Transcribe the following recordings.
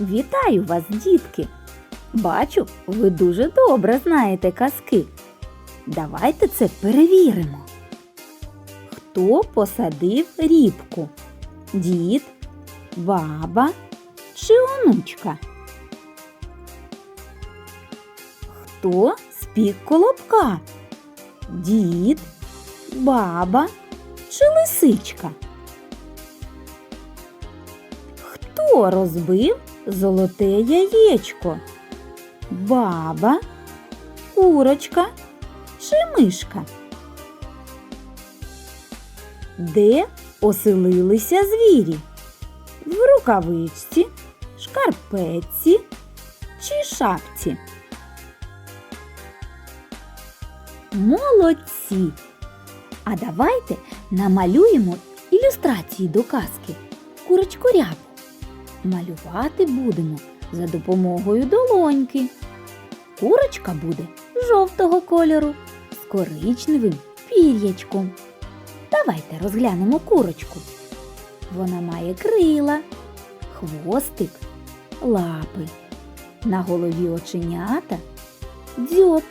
Вітаю вас, дітки! Бачу, ви дуже добре знаєте казки. Давайте це перевіримо. Хто посадив рібку? Дід, баба чи онучка? Хто спік колобка? Дід, баба чи лисичка? Хто розбив золоте яєчко? Баба, курочка чи мишка? Де оселилися звірі? В рукавичці, шкарпетці чи шапці? Молодці! А давайте намалюємо ілюстрації до казки курочку рябу. Малювати будемо за допомогою долоньки. Курочка буде жовтого кольору з коричневим пір'ячком. Давайте розглянемо курочку. Вона має крила, хвостик, лапи. На голові оченята, дзьоб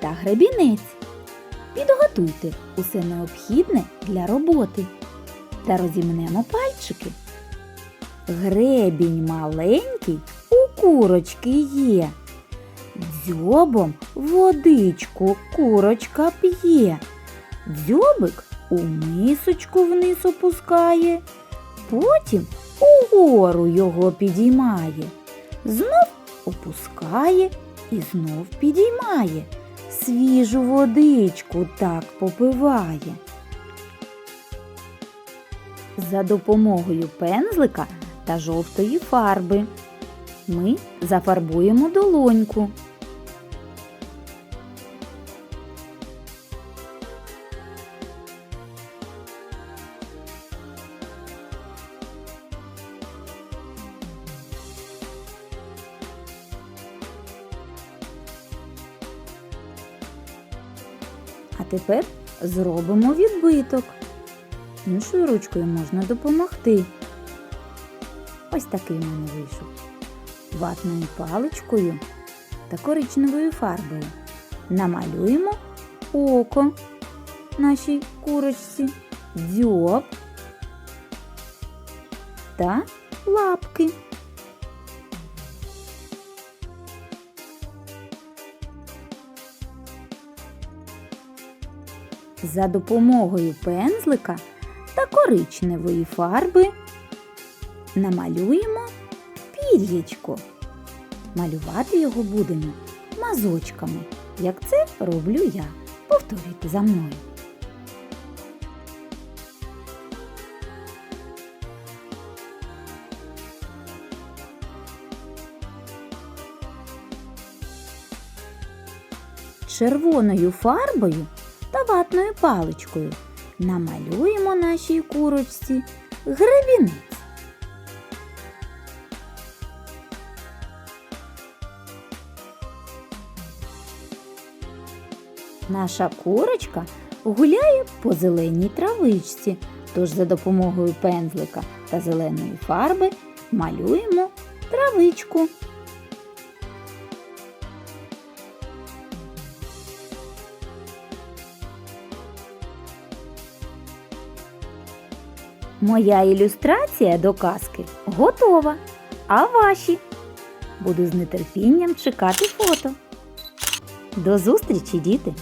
та гребінець. Підготуйте усе необхідне для роботи та розімнемо пальчики. Гребінь маленький у курочки є. Дзьобом водичку курочка п'є. Дзьобик у мисочку вниз опускає, потім угору його підіймає, знов опускає і знов підіймає. Свіжу водичку так попиває. За допомогою пензлика та жовтої фарби ми зафарбуємо долоньку. А тепер зробимо відбиток. Іншою ручкою можна допомогти. Ось такий в мене вийшов. Ватною паличкою та коричневою фарбою намалюємо око нашій курочці, дзьоб та лапки. За допомогою пензлика та коричневої фарби намалюємо пір'ячко. Малювати його будемо мазочками, як це роблю я. Повторюйте за мною. Червоною фарбою та ватною паличкою намалюємо нашій курочці гребінець. Наша курочка гуляє по зеленій травичці, тож за допомогою пензлика та зеленої фарби малюємо травичку. Моя ілюстрація до казки готова. А ваші? Буду з нетерпінням чекати фото. До зустрічі, діти!